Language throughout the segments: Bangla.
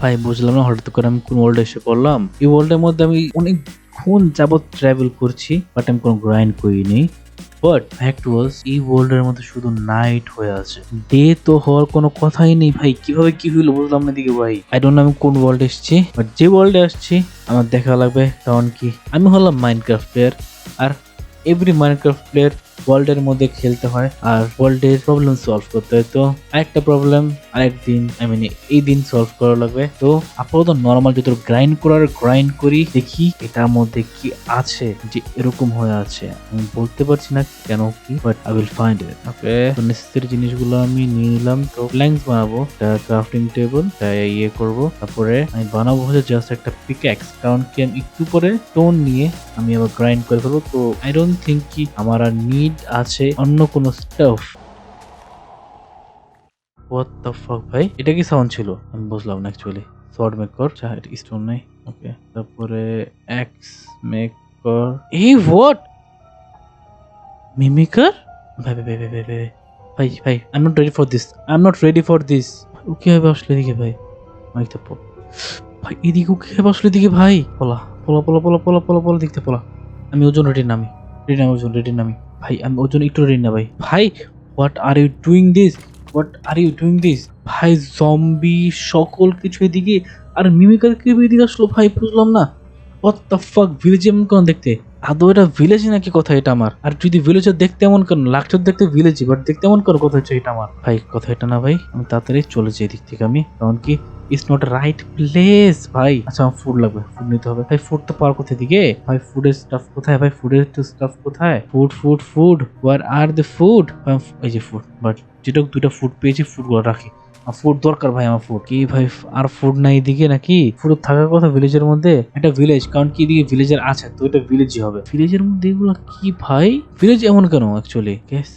ভাই বুঝলাম না, হঠাৎ করে আমি কোন ওয়ার্ল্ডে এসে পড়লাম। এই ওয়ার্ল্ডের মধ্যে আমি অনেকক্ষণ যাবৎ ট্রাভেল করছি বাট আমি কোনো গ্রাইন্ড করিনি। বাট ফ্যাক্ট ওয়াজ এই ওয়ার্ল্ডের মধ্যে শুধু নাইট হয়ে আছে। ডে তো হওয়ার কোনো কথাই নেই ভাই, কীভাবে কি হইল বুঝলাম না দিকে ভাই। আই ডোন্ট আমি কোন ওয়ার্ল্ডে এসেছি বাট যে ওয়ার্ল্ডে আসছি, আমার দেখা লাগবে, কারণ কি? আমি হলাম মাইনক্রাফট প্লেয়ার আর এভরি মাইনক্রাফট প্লেয়ার ওয়ার্ল্ডের মধ্যে খেলতে হয় আর ওয়ার্ল্ডের প্রবলেম সলভ করতে হয়। তো আরেকটা প্রবলেম আরেকদিন আই মিন এই দিন সলভ করা লাগবে। তো আপাতত নর্মাল যত গ্রাইন্ড করার গ্রাইন্ড করি দেখি এটার মধ্যে কি আছে যে এরকম হয়ে আছে। আমি বলতে পারছি না কেন কি but I will find it okay তো নেসেসারি জিনিসগুলো আমি নিয়ে নিলাম। তো প্ল্যাঙ্কস বানাবো ক্রাফটিং টেবিল ইয়ে করব। তারপরে আমি বানাবো হচ্ছে জাস্ট একটা পিক্যাক্স কারণ কি আমি একটু পরে টোন নিয়ে আমি আবার গ্রাইন্ড করে ফেলব। তো আই ডোন্ট থিঙ্ক কি আমার আর নিড নিড আছে অন্য কোনো স্টাফ হোয়াট দ্য ফাক ভাই? এটা কি সাউন্ড ছিল? আমি বুঝলাম না অ্যাকচুয়ালি শর্ট মেকর চা এটা স্টোন নাই? ওকে তারপরে এক্স মেকর এই হোয়াট মিমিকার ভাই ভাই ভাই ভাই ভাই ভাই ভাই I am not ready for this I am not ready for this ও কীভাবে আসলে এদিকে, ভাই? মাইক তো পড়। ভাই, এদিকে ও কীভাবে আসলে এদিকে, ভাই? পলা, পোলা পোলা পোলা পোলা পোলা পোলা, দেখতে পোলা। আমি ওজন রেডি নামি। রেডি নামি ওজন রেডি নামি। ভাই, আমি ওর জন্য একটু রেডি না ভাই। ভাই what are you doing this what are you doing this ভাই জম্বি সকল কিছু এদিকে। আর মিমিকার কি এদিকে আসলো ভাই, বুঝলাম না। হোয়াট দ্য ফাক ভিলেজ এমন কেন দেখতে? আদৌ এটা ভিলেজ নাকি কথা এটা আমার? আর যদি ভিলেজের দেখতে এমন কেন? লাগছে দেখতে ভিলেজই বাট দেখতে এমন কেন? কথা হচ্ছে এটা আমার। ভাই, কথা এটা না ভাই, আমি তাড়াতাড়ি চলে যাই এদিক থেকে আমি। কারণ কি ইটস নট রাইট প্লেস ভাই। আচ্ছা আমার ফুড লাগবে ফুড নিতে হবে। ভাই ফুড তো পাওয়ার কোথায় দিকে ভাই ফুডের স্টাফ কোথায়? ভাই ফুডের স্টাফ কোথায়? Food food food where are the food এই যে ফুড বাট যেটা দুটা ফুড পেয়েছি ফুডগুলো রাখি। ফুড দরকার ভাই আমার ফুড কি ভাই, আর ফুড নাই এদিকে নাকি? ফুড থাকার কথা ভিলেজের মধ্যে এটা ভিলেজ কারণ কি এদিকে ভিলেজের আছে, তো এটা ভিলেজই হবে। ভিলেজের মধ্যে এগুলো কি ভাই? ভিলেজ এমন কেন অ্যাকচুয়ালি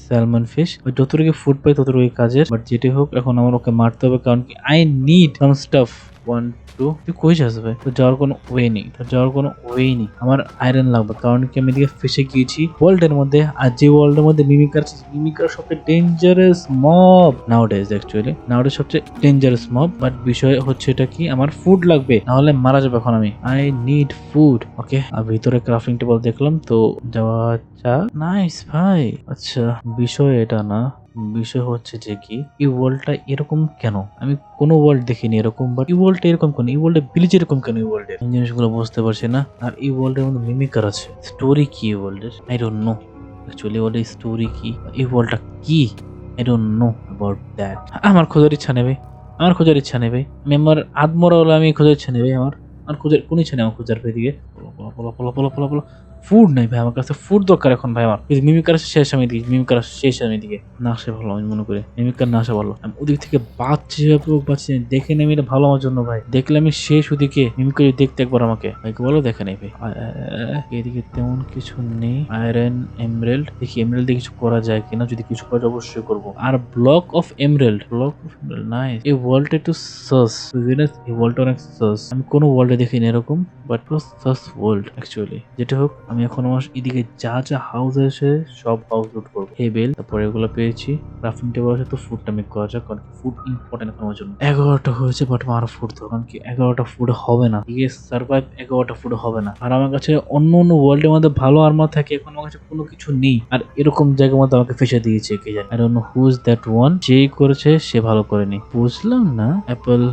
স্যালমন ফিশ ওই যতটুকু ফুড পাই ততটুকু কাজের। বাট যেটি হোক, এখন আমার ওকে মারতে হবে, কারণ কি I need some stuff one two তুই কই যাস ভাই? তো যাওয়ার কোনো ওয়ে নেই। তো যাওয়ার কোনো ওয়ে নেই। আমার আয়রন লাগবে। কারণ কি আমি এদিকে ফেসে গিয়েছি ওয়ার্ল্ডের মধ্যে। আর যে ওয়ার্ল্ডের মধ্যে মিমিকার মিমিকার সবচেয়ে dangerous mob nowadays actually nowadays সবচেয়ে ডেঞ্জারাস মব বাট বিষয় হচ্ছে এটা কি, আমার ফুড লাগবে, নাহলে মারা যাবে এখন আমি। আই নিড ফুড ওকে আর ভিতরে ক্রাফটিং টেবল দেখলাম, তো যাওয়া যা। নাইস ভাই। আচ্ছা বিষয় এটা না, বিষয় হচ্ছে যে কি, এই ওয়ার্ল্ডটা এরকম কেন? আমি কোনো ওয়ার্ল্ড দেখিনি এরকম বাট এই ওয়ার্ল্ডটা এরকম কেন? এই ওয়ার্ল্ডে ভিলেজ এরকম কেন এই ওয়ার্ল্ডের জিনিসগুলো বুঝতে পারছি না, আর এই ওয়ার্ল্ডের মধ্যে মিমিকার আছে। স্টোরি কি এই ওয়ার্ল্ডের আই ডোন্ট নো অ্যাকচুয়ালি ওয়ার্ল্ডের স্টোরি কি? এই ওয়ার্ল্ডটা কি? I don't know about that আমার খোঁজার ইচ্ছা নেবে আমার খোঁজার ইচ্ছা নেবে আমি আমার আদমরা হলে আমি খোঁজার ইচ্ছা নেবে আমার। আর খোঁজার কোন ইচ্ছা নেই আমার খোঁজার দিকে। পলা পলা পলা পলা পলা পলা ফুড নাই ভাই, আমার কাছে ফুড দরকার এখন ভাই আমার। মিমিকার শেষ আমি দিকে মিমিকার শেষ আমি দিকে না আসে ভালো, আমি মনে করি। মিমিকার না আসে ভালো। আমি ওদিক থেকে যেভাবে বাচ্চি দেখে নেই এটা ভালো আমার জন্য ভাই। দেখলে আমি শেষ ওদিকে মিমিকার দেখতে একবার আমাকে। ভাইকে বলো দেখে নেই ভাই। এদিকে তেমন কিছু নেই। আয়রন এমরেল্ড দেখি এমরেল্ড দিয়ে কিছু করা যায় কিনা, যদি কিছু করা অবশ্যই করব। আর block of emerald block of emerald nice এই ওয়ার্ল্ডটা একটু সাস এই ওয়ার্ল্ডটা অনেক সাস আমি কোনো ওয়ার্ল্ডে দেখিনি এরকম বাট সাস ওয়ার্ল্ড অ্যাকচুয়ালি যেটা হোক আমি এখন আমার এদিকে যা যা হাউস আছে সব হাউস লুট করব। হেবেল তারপরে এগুলো পেয়েছি। ক্রাফটিং টেবিল আছে, তো ফুডটা মেক করা যাক, কারণ ফুড ইম্পর্টেন্ট এখন আমার জন্য। এগারোটা হয়েছে বাট আমার ফুড তো কারণ কি এগারোটা ফুড হবে না। এদিকে সার্ভাইভ এগারোটা ফুড হবে না। আর আমার কাছে অন্য অন্য ওয়ার্ল্ডের মধ্যে ভালো আর্মার থাকে, এখন আমার কাছে কোনো কিছু নেই। আর এরকম জায়গার মধ্যে আমাকে ফেসে দিয়েছে, কে জানে। আর অন্য হুজ দ্যাট ওয়ান যেই করেছে, সে ভালো করেনি বুঝলাম না apple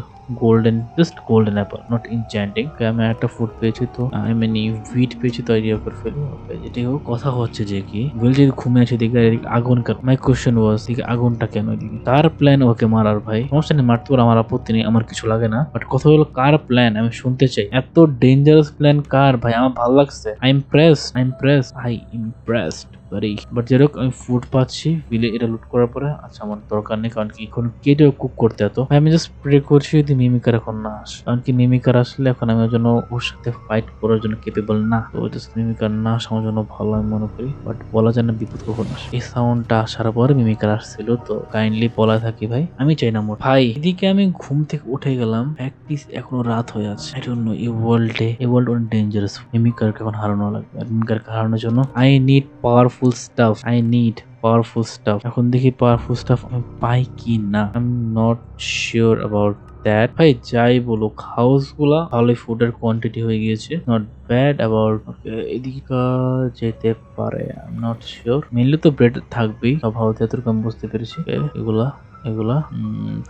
golden just golden apple not enchanting আমি একটা ফুড পেয়েছি তো আই মিন উইট পেয়েছি তো আইডিয়া করে ফেলি যেটি হোক কথা হচ্ছে যে কি বিল যদি ঘুমে আছে দিকে আগুন কেন মাই কোশ্চেন ওয়াজ দিকে আগুনটা কেন এদিকে তার প্ল্যান ওকে মারার ভাই। সমস্যা নেই, মারতে আমার আপত্তি নেই, আমার কিছু লাগে না। বাট কথা হলো, কার প্ল্যান আমি শুনতে চাই। এত ডেঞ্জারাস প্ল্যান কার ভাই? আমার ভালো লাগছে। I impress I impress I impressed very but যেরকম আমি ফুড পাচ্ছি, বিলে এটা লুট করার পরে। আচ্ছা আমার দরকার নেই, কারণ কি এখন কেটে কুক করতে এত। আমি জাস্ট প্রে করছি যদি মিমিকার এখন না আসে। কারণ কি মিমিকার আসলে এখন আমি ওর জন্য, ওর সাথে ফাইট করার জন্য কেপেবল না। তো জাস্ট মিমিকার না আসা আমার জন্য ভালো, আমি মনে করি। বাট বলা যায় না বিপদ কখন আসে। এই সাউন্ডটা আসার পরে মিমিকার আসছিল, তো কাইন্ডলি বলা থাকি ভাই, আমি চাই না মোট ভাই, এদিকে আমি ঘুম থেকে উঠে গেলাম প্র্যাকটিস এখনও রাত হয়ে আছে। আই নো এই ওয়ার্ল্ডে এই ওয়ার্ল্ড অনেক ডেঞ্জারাস মিমিকারকে এখন হারানো লাগবে। মিমিকারকে হারানোর জন্য I need powerful stuff I need powerful stuff এখন দেখি পাওয়ারফুল স্টাফ আমি পাই কি না I am not sure about that ভাই, যাই বলুক হাউসগুলা ভালোই ফুডের কোয়ান্টিটি হয়ে গিয়েছে। নট ব্যাড অ্যাবাউট এদিকে যেতে পারে আই নট শিওর মেনলি তো ব্রেড থাকবেই। সব হাউস বুঝতে পেরেছি। এগুলা এগুলা?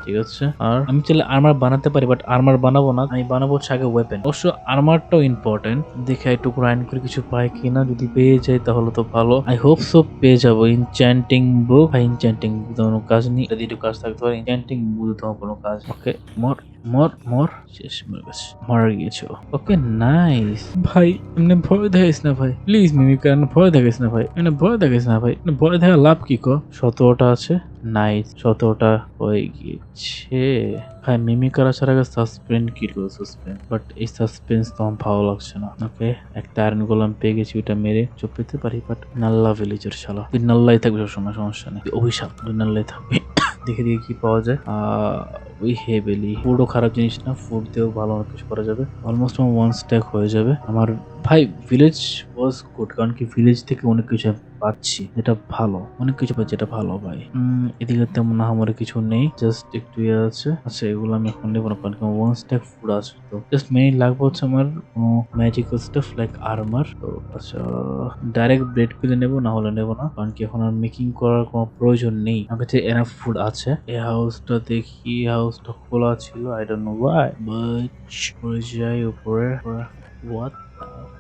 ঠিক আছে। আর? আমি চাইলে আর্মার বানাতে পারি বাট আর্মার বানাবো না। আমি বানাবো হচ্ছে আগে ওয়েপেন অবশ্য আর্মারটাও ইম্পর্টেন্ট দেখে একটু গ্রাইন্ড করে কিছু পাই কিনা যদি পেয়ে যাই তাহলে তো ভালো। আই হোপ সো পেয়ে যাব। ইনচ্যান্টিং বুক বা ইনচ্যান্টিং কোনো কাজ নেই। যদি একটু কাজ থাকতে পারে। ইনচ্যান্টিং বুক তোমার কোনো কাজ ওকে মর মর মর শেষ মরে গেছে মারা গিয়েছো ওকে নাইস ভাই এমনি ভয় দেখাইস না ভাই। প্লিজ মিমিকা এমনি ভয় দেখাইস না ভাই? এমনি ভয় দেখাইস না ভাই। ভয় দেখা লাভ কি কর সতেরোটা আছে। নাইস সতেরোটা হয়ে গিয়েছে। ভাই মিমিকার আসার আগে সাসপেন্ড কি করব সাসপেন্ড বাট এই সাসপেন্স তো আমার ভালো লাগছে না। ওকে একটা আয়রন গোলাম পেয়ে গেছি ওইটা মেরে চুপ পেতে পারি বাট নাল্লা ভিলেজের শালা। তুই নাল্লাই থাকবে সবসময় সমস্যা নেই। অভিশাপ তুই নাল্লাই থাকবে। দেখে দেখে কি পাওয়া যায়। আহ, ওই হেভেলি ফুডও খারাপ জিনিস না ফুড দিয়েও ভালো অনেক কিছু করা যাবে। অলমোস্ট আমার ওয়ান স্ট্যাক হয়ে যাবে। আমার, ভাই ভিলেজ ওয়াজ গুড কারণ কি ভিলেজ থেকে অনেক কিছু পাচ্ছি, যেটা ভালো। অনেক কিছু পাচ্ছি, যেটা ভালো, ভাই। এদিকে তেমন না, আমার কিছু নেই জাস্ট একটু ইয়ে আছে। আচ্ছা এগুলো আমি এখন নেব না, কারণ কি ওয়ান স্ট্যাক ফুড আছে তো। জাস্ট মেইন লাগবে হচ্ছে আমার ম্যাজিক্যাল স্টাফ লাইক আর্মার তো আচ্ছা ডাইরেক্ট ব্রেড পিলে নেব, না হলে নেব না। কারণ কি এখন আর মেকিং করার কোনো প্রয়োজন নেই। আমার কাছে এনাফ ফুড আছে। এই হাউসটা দেখি হাউসটা খোলা ছিল I don't know why but পরে যাই উপরে হোয়াট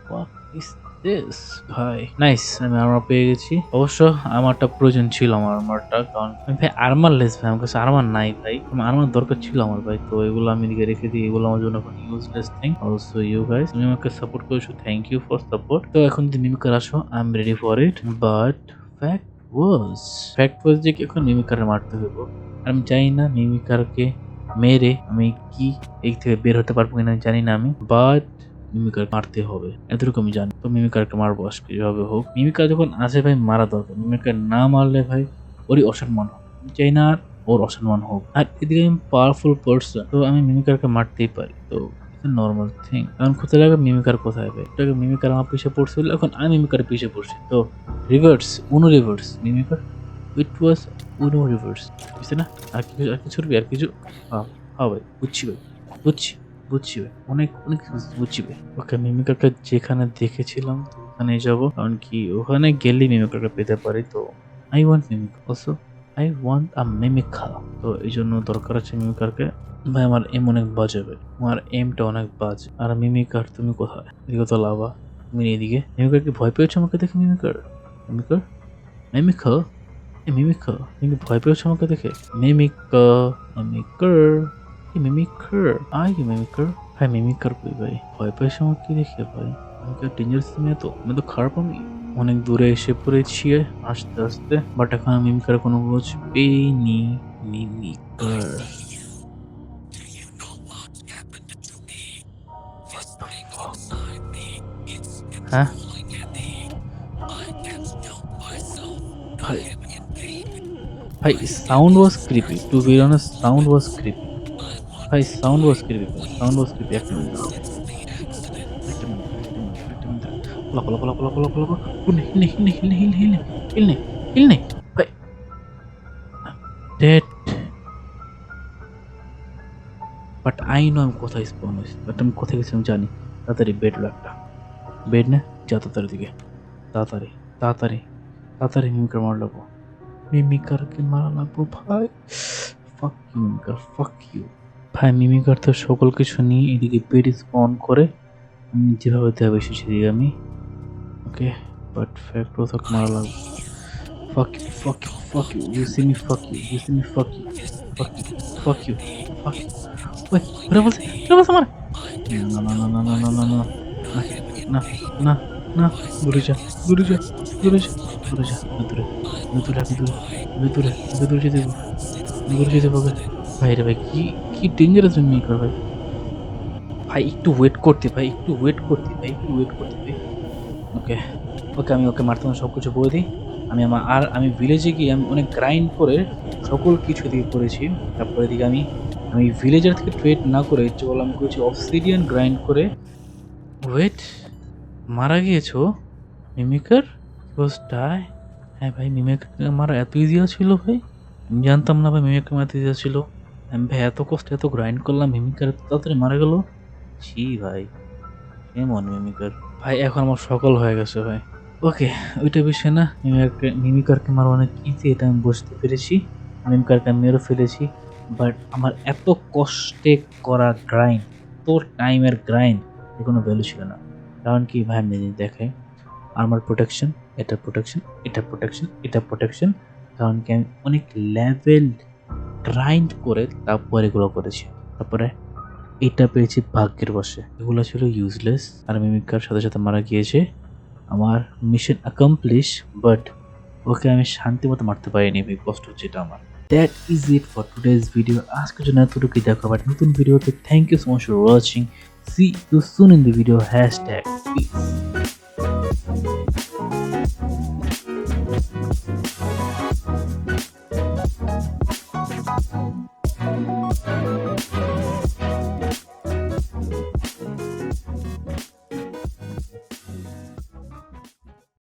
fuck is this, ভাই? নাইস আমি আর্মার পেয়ে গেছি। অবশ্য আমারটা প্রয়োজন ছিল আমার আর্মারটা কারণ আমি ভাই আর্মার লেস ভাই, আমার কাছে আর্মার নাই ভাই। আমার আর্মার দরকার ছিল আমার ভাই, তো এগুলো আমি এদিকে রেখে দিই, এগুলো আমার জন্য এখন useless thing also you guys তুমি আমাকে সাপোর্ট করেছ থ্যাংক ইউ ফর সাপোর্ট তো এখন যদি মিমিকার আসো I am ready for it but fact was fact was যে এখন মিমিকারে মারতে আর আমি জানি না মিমিকারকে মেরে আমি কি এই থেকে বের হতে পারব কিনা জানি না আমি বাট মিমিকার মারতে হবে। এতটুকু আমি জানি। তো মিমিকারকে মারবো আজকে যেভাবে হোক। মিমিকার যখন আসে ভাই, মারা দরকার। মিমিকার না মারলে ভাই, ওরই অসম্মান হবে। চাই না আর ওর অসম্মান হোক। আর এদিকে আমি পাওয়ারফুল পার্সন তো আমি মিমিকারকে মারতেই পারি। তো নর্মাল থিং এখন কোথায় লাগে মিমিকার কোথায় ভাই? এটাকে মিমিকার আমার পিছিয়ে পড়ছিল? এখন আমি মিমিকার পিছিয়ে পড়ছি। তো reverse uno reverse mimicker it was uno reverse বুঝছে না? আর কিছু আর কিছু আর কিছু হ্যাঁ হ্যাঁ ভাই বুঝছি ভাই বুঝছি বুঝছি ভাই অনেক অনেক বুঝছি ভাই ওকে মিমিকারকে যেখানে দেখেছিলাম ওখানে যাব কারণ কি ওখানে গেলেই মিমিকারকে পেতে পারি তো I want mimic also I want a mimicker তো এই জন্য দরকার আছে মিমিকারকে ভাই আমার এম অনেক বাজে ভাই আমার এমটা অনেক বাজে। আর মিমিকার তুমি কোথায়? এদিকে তো লাভা তুমি এদিকে। মিমিকার কি ভয় পেয়েছ আমাকে দেখে মিমিকার মিমিকার মিমিকা এ মিমিকা তুমি কি ভয় পেয়েছ আমাকে দেখে মিমিকা মিমিকার এই মিমিকার আই মিমিকার ভাই মিমিকার কই ভাই ভয় পেয়েছ আমাকে দেখে ভাই আমি কি ডেঞ্জারাস তুমি এত আমি তো খারাপ আমি অনেক দূরে এসে পড়েছি আস্তে আস্তে। বাট এখন আমি মিমিকার কোনো খোঁজ পেইনি মিমিকার হ্যাঁ? ভাই भाई sound was creepy to be on sound was creepy भाई sound was creepy sound was creepy एक पला पला पला नहीं नहीं नहीं नहीं। नहीं नहीं नहीं नहीं भाई डेट মিমিকারকে মারা লাগবো ভাই ফাক ইউ মিমিকার ফাক ইউ ভাই মিমিকার তো সকল কিছু নিয়ে এদিকে বেড স্পন করে আমি যেভাবে দেওয়া এসেছি সেদিকে আমি ওকে বাট ফ্যাক্ট ও তোকে মারা লাগবে ফাক you fuck you fuck you you see me fuck you you see me fuck you fuck you fuck you fuck you ওই ওরা বলছে ওরা বলছে আমার না না না না না না না না না না না, দূরে যা দূরে যা দূরে যা দূরে যা, দূরে দূরে দূরে দূরে দূরে যেতে দূরে যেতে পারবে ভাই রে ভাই, কি কি ডেঞ্জারাস মেকার ভাই। ভাই, একটু ওয়েট করতে, ভাই, একটু ওয়েট করতে, ভাই, একটু ওয়েট করতে, ভাই। ওকে ওকে আমি ওকে মারতে সব কিছু বলে দিই। আমি আমার, আর আমি ভিলেজে গিয়ে আমি অনেক গ্রাইন্ড করে সকল কিছু দিয়ে করেছি। তারপরে দিকে আমি আমি ভিলেজার থেকে ট্রেড না করে চল আমি করেছি অফসিডিয়ান গ্রাইন্ড করে। ওয়েট মারা গিয়েছো? মিমিকার ডাই হ্যাঁ ভাই মিমিকারকে মারা এত ইজিয়া ছিল ভাই। আমি জানতাম না ভাই মিমিকার মারতে ইজিয়া ছিল। আমি ভাই এত কষ্ট, এত গ্রাইন্ড করলাম মিমিকার এত তাড়াতাড়ি মারা গেল। ছি ভাই, কেমন মিমিকার ভাই, এখন আমার সকল হয়ে গেছে ভাই। ওকে, ওইটা বিষয় না। মিমিকারকে মিমিকারকে মারা অনেক ইজি এটা আমি বুঝতে পেরেছি। মিমিকারকে আমি মেরে ফেলেছি। বাট আমার এত কষ্টে করা গ্রাইন্ড তোর টাইমের গ্রাইন্ড এর কোনো ভ্যালু ছিল না। কারণ কি ভাই, আমি দেখাই আমার প্রোটেকশন এটা প্রোটেকশন এটা প্রোটেকশন এটা প্রোটেকশন কারণ কি আমি অনেক লেভেল গ্রাইন্ড করে তারপর এগুলো করেছি। তারপরে এটা পেয়েছি ভাগ্যের বসে এগুলো ছিল ইউজলেস আর মিমিকার সাথে সাথে মারা গিয়েছে। আমার মিশন অ্যাকমপ্লিশ বাট ওকে আমি শান্তি মতো মারতে পারিনি ভাই কষ্ট হচ্ছে এটা আমার। That is it for today's video আজকের জন্য এতটুকুই দেখো বাট নতুন ভিডিওতে thank you so much for watching See you soon in the video hashtag peace.